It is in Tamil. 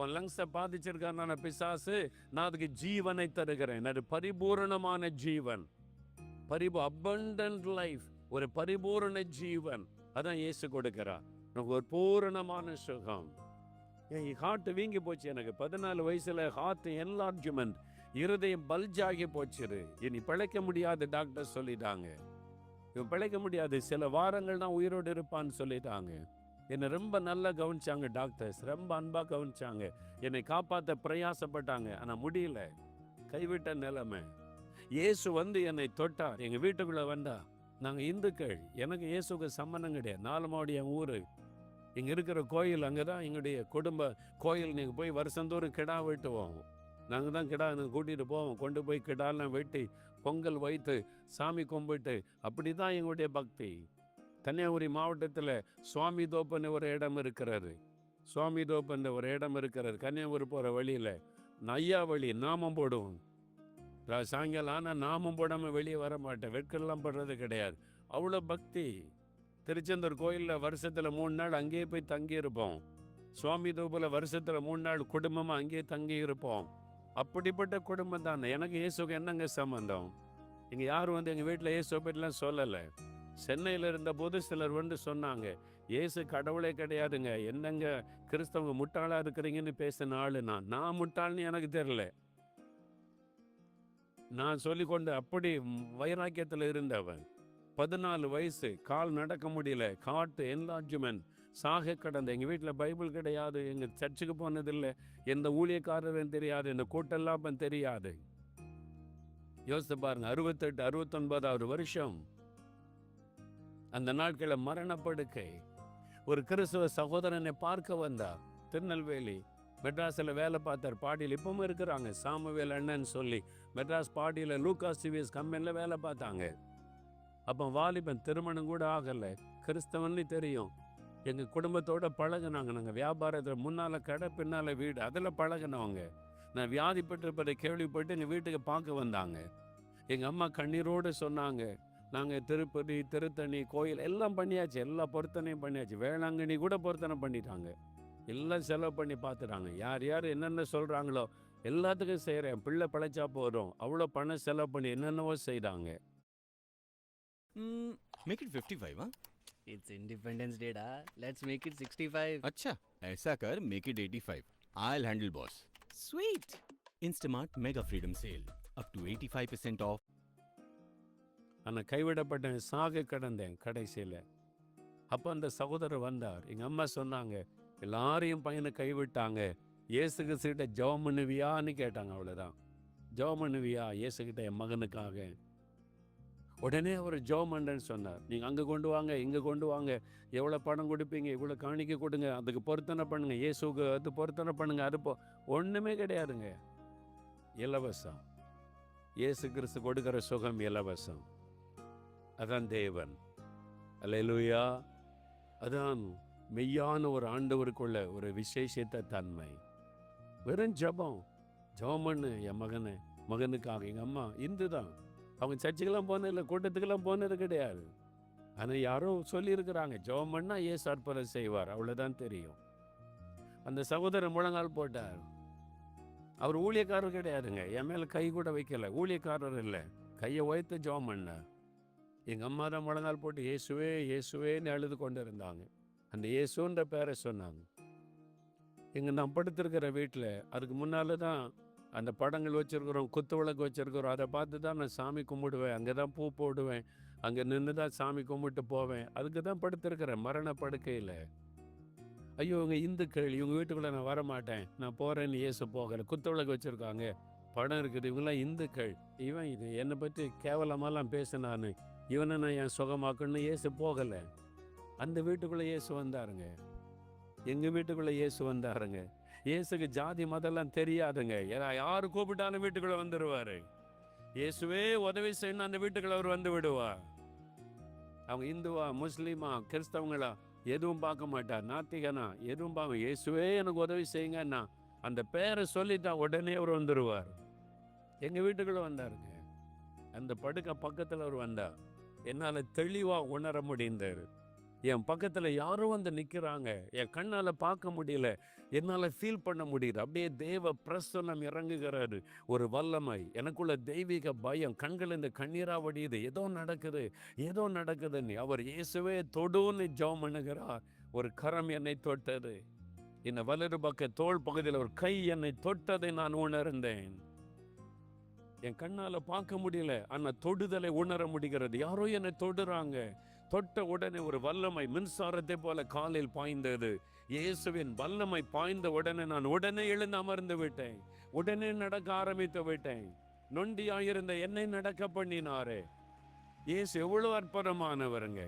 உன் லங்ஸை பாதிச்சிருக்கான பிசாசு நான் அதுக்கு ஜீவனை தருகிறேன். அது பரிபூரணமான ஜீவன். பரிபு அபண்டன்ட் லைஃப் ஒரு பரிபூரண ஜீவன். அதான் இயேசு கொடுக்கிறா எனக்கு ஒரு பூரணமான சுகம். என் ஹார்ட் வீங்கி போச்சு எனக்கு. பதினாலு வயசுல ஹார்ட் என்லார்ஜ்மெண்ட் இருதயம் பல்ஜாகி போச்சுரு. இனி பிழைக்க முடியாது டாக்டர் சொல்லிட்டாங்க. இவன் பிழைக்க முடியாது. சில வாரங்கள் தான் உயிரோடு இருப்பான்னு சொல்லிட்டாங்க. என்னை ரொம்ப நல்லா கவனிச்சாங்க டாக்டர்ஸ். ரொம்ப அன்பாக கவனிச்சாங்க. என்னை காப்பாற்ற பிரயாசப்பட்டாங்க. ஆனால் முடியல. கைவிட்ட நிலைமை. இயேசு வந்து என்னை தொட்டார். எங்கள் வீட்டுக்குள்ளே வந்தா நாங்கள் இந்துக்கள். எனக்கு இயேசுக்கு சம்மந்தம் கிடையாது. நாலு ஊர். இங்கே இருக்கிற கோயில் அங்கே தான் எங்களுடைய குடும்ப கோயில். நீங்கள் போய் வருஷந்தோறும் கிடா வெட்டுவோம். நாங்கள் தான் கிடா கூட்டிகிட்டு போவோம். கொண்டு போய் கிடாலாம் வெட்டி பொங்கல் வைத்து சாமி கும்பிட்டு அப்படி தான் எங்களுடைய பக்தி. கன்னியாகுமரி மாவட்டத்தில் சுவாமி தோப்பன் ஒரு இடம் இருக்கிறாரு சுவாமி தோப்பன் ஒரு இடம் இருக்கிறாரு கன்னியாகுமரி போகிற வழியில் நையா வழி நாமம் போடுவோம். சாயங்காலம் ஆனால் நாமம் போடாமல் வெளியே வர மாட்டேன். வெட்கெல்லாம் படுறது கிடையாது. அவ்வளோ பக்தி. திருச்செந்தூர் கோயிலில் வருஷத்தில் மூணு நாள் அங்கேயே போய் தங்கியிருப்போம். சுவாமி தோப்பில் வருஷத்தில் மூணு நாள் குடும்பமாக அங்கேயே தங்கி இருப்போம் அப்படிப்பட்ட குடும்பம் தானே. எனக்கு இயேசுக்கு என்னங்க சம்பந்தம்? இங்கே யாரும் வந்து எங்கள் வீட்டில் இயேசு பற்றிலாம் சொல்லலை. சென்னையில் இருந்தபோது சிலர் வந்து சொன்னாங்க இயேசு கடவுளே கிடையாதுங்க. என்னங்க கிறிஸ்தவங்க முட்டாளாக இருக்கிறீங்கன்னு பேசின ஆள் நான். நான் முட்டாள்னு எனக்கு தெரியல. நான் சொல்லிக்கொண்டு அப்படி வைராக்கியத்தில் இருந்தவன். பதினாலு வயசு கால் நடக்க முடியல காட்டு என்லார்ஜ்மெண்ட் சாக கடந்த. எங்கள் வீட்டில் பைபிள் கிடையாது எங்கள் சர்ச்சுக்கு போனதில்லை. எந்த ஊழியக்காரரும் தெரியாது இந்த கூட்டெல்லாம் தெரியாது. யோசித்து பாருங்க அறுபத்தெட்டு அறுபத்தொன்பதாவது வருஷம். அந்த நாட்களில் மரணப்படுக்கை. ஒரு கிறிஸ்துவ சகோதரனை பார்க்க வந்தார் திருநெல்வேலி மெட்ராஸில் வேலை பார்த்தார் பாடியில் இப்பவும் இருக்கிறாங்க. சாமுவேல் அண்ணன் சொல்லி மெட்ராஸ் பாடியில் லூகாஸ் சிவிஎஸ் கம்பெனியில் வேலை பார்த்தாங்க. அப்போ வாலிபன் திருமணம் கூட ஆகலை. கிறிஸ்தவன்னு தெரியும். எங்கள் குடும்பத்தோட பழகுனாங்க. நாங்கள் வியாபாரத்தில் முன்னால் கடை பின்னால் வீடு அதில் பழகுனவங்க. நான் வியாதிப்பட்டிருப்பதை கேள்விப்பட்டு எங்கள் வீட்டுக்கு பார்க்க வந்தாங்க. எங்கள் அம்மா கண்ணீரோடு சொன்னாங்க நாங்கள் திருப்பதி திருத்தணி கோயில் எல்லாம் பண்ணியாச்சு எல்லா பொருத்தனையும் பண்ணியாச்சு வேளாங்கண்ணி கூட பொருத்தனை பண்ணிட்டாங்க எல்லாம் செலவு பண்ணி பார்த்துட்டாங்க யார் யார் என்னென்ன சொல்கிறாங்களோ எல்லாத்துக்கும் செய்கிறேன் பிள்ளை பிழைச்சா போதும் அவ்வளோ பணம் செலவு பண்ணி என்னென்னவோ செய்கிறாங்க Hmm, make it 55 हाँ It's Independence Day, da. Let's make it 65. अच्छा ऐसा कर make it 85 I'll handle boss Sweet Instamart Mega Freedom Sale up to 85% off ஆனால் கைவிடப்பட்டேன் சாக கடந்தேன் கடைசியில். அப்போ அந்த சகோதரர் வந்தார். எங்கள் அம்மா சொன்னாங்க எல்லாரையும் பையனை கைவிட்டாங்க. இயேசுக்கு கிட்ட ஜெபம் பண்ணுவியான்னு கேட்டாங்க அவ்வளோதான் ஜெபம் பண்ணுவியா? இயேசுகிட்ட என் மகனுக்காக. உடனே அவர் ஜெபம் பண்ணுறேன்னு சொன்னார். நீங்கள் அங்கே கொண்டு வாங்க இங்கே கொண்டு வாங்க. எவ்வளோ பணம் கொடுப்பீங்க? இவ்வளோ காணிக்க கொடுங்க. அதுக்கு பொருத்தனை பண்ணுங்கள் இயேசுக்கு அது பொருத்தனை பண்ணுங்கள் அது போ ஒன்றுமே கிடையாதுங்க. இலவசம். இயேசு கிறிஸ்து கொடுக்குற சுகம் இலவசம். அதான் தேவன். அல்லேலூயா. அதான் மெய்யான ஒரு ஆண்டவருக்குள்ள ஒரு விசேஷத்த தன்மை. வெறும் ஜெபம். ஜெபம் பண்ணு என் மகனை மகனுக்காக. எங்கள் அம்மா இந்து தான் அவங்க சர்ச்சுக்கெல்லாம் போனதில்லை கூட்டத்துக்கெல்லாம் போனது கிடையாது. ஆனால் யாரோ சொல்லியிருக்கிறாங்க ஜெபம் பண்ணால் ஏசு செய்வார் அவ்வளோதான் தெரியும். அந்த சகோதரர் முழங்கால் போட்டார். அவர் ஊழியக்காரர் கிடையாதுங்க. என் மேலே கை கூட வைக்கலை. ஊழியக்காரர் இல்லை. கையை உயர்த்து ஜெபம் பண்ணார். எங்கள் அம்மா தான் முழங்கால் போட்டு இயேசுவே இயேசுவேன்னு அழுது கொண்டு இருந்தாங்க அந்த இயேசுன்ற பேரை சொன்னாங்க. எங்கள் நான் படுத்திருக்கிற வீட்டில் அதுக்கு முன்னால் தான் அந்த படங்கள் வச்சுருக்குறோம் குத்து விளக்கு வச்சுருக்குறோம். அதை பார்த்து தான் நான் சாமி கும்பிடுவேன். அங்கே தான் பூ போடுவேன். அங்கே நின்று தான் சாமி கும்பிட்டு போவேன். அதுக்கு தான் படுத்திருக்கிறேன் மரண படுக்கையில். ஐயோ இவங்க இந்துக்கள் இவங்க வீட்டுக்குள்ளே நான் வர மாட்டேன் நான் போகிறேன்னு இயேசு போகலை. குத்து விளக்கு வச்சுருக்காங்க. படம் இருக்குது. இவங்கெல்லாம் இந்துக்கள் இவன் இது என்னை பற்றி கேவலமாலாம் பேசினான்னு இவனை நான் என் சுகமாக்கணும்னு இயேசு போகலை. அந்த வீட்டுக்குள்ளே இயேசு வந்தாருங்க. எங்கள் வீட்டுக்குள்ளே இயேசு வந்தாருங்க. இயேசுக்கு ஜாதி மதம்லாம் தெரியாதுங்க. ஏன்னா யார் கூப்பிட்டாலும் வீட்டுக்குள்ளே வந்துடுவார் இயேசுவே உதவி செய்யணும் அந்த வீட்டுக்குள்ளே அவர் வந்து விடுவார். அவங்க இந்துவா முஸ்லீமா கிறிஸ்தவங்களா எதுவும் பார்க்க மாட்டார். நாத்திகனா எதுவும் பார்க்க இயேசுவே எனக்கு உதவி செய்யுங்கன்னா அந்த பேரை சொல்லிட்டா உடனே அவர் வந்துடுவார் எங்கள் வீட்டுக்குள்ளே வந்தாருங்க. அந்த படுக்கை பக்கத்தில் அவர் வந்தார். என்னால் தெளிவாக உணர முடிந்தார் என் பக்கத்தில் யாரோ வந்து நிற்கிறாங்க என் கண்ணால் பார்க்க முடியல. என்னால் ஃபீல் பண்ண முடியுது. அப்படியே தேவ பிரசன்னம் இறங்குகிறாரு. ஒரு வல்லமை. எனக்குள்ள தெய்வீக பயம். கண்கள் இந்த கண்ணீராக வடியுது. ஏதோ நடக்குது. ஏதோ நடக்குதுன்னு. அவர் இயேசுவே தொடுன்னு ஜெபம் பண்ணுகிறார். ஒரு கரம் என்னை தொட்டது. இந்த வலது பக்க தோள் பகுதியில் ஒரு கை என்னை தொட்டதை நான் உணர்ந்தேன். என் கண்ணால் பார்க்க முடியல. ஆனால் தொடுதலை உணர முடிகிறது. யாரோ என்னை தொடுறாங்க. தொட்ட உடனே ஒரு வல்லமை மின்சாரத்தை போல காலில் பாய்ந்தது. இயேசுவின் வல்லமை பாய்ந்த உடனே நான் உடனே எழுந்து அமர்ந்து விட்டேன். உடனே நடக்க ஆரம்பித்து விட்டேன். நொண்டியாயிருந்த என்னை நடக்க பண்ணினாரே. இயேசு எவ்வளோ அற்புதமானவருங்க.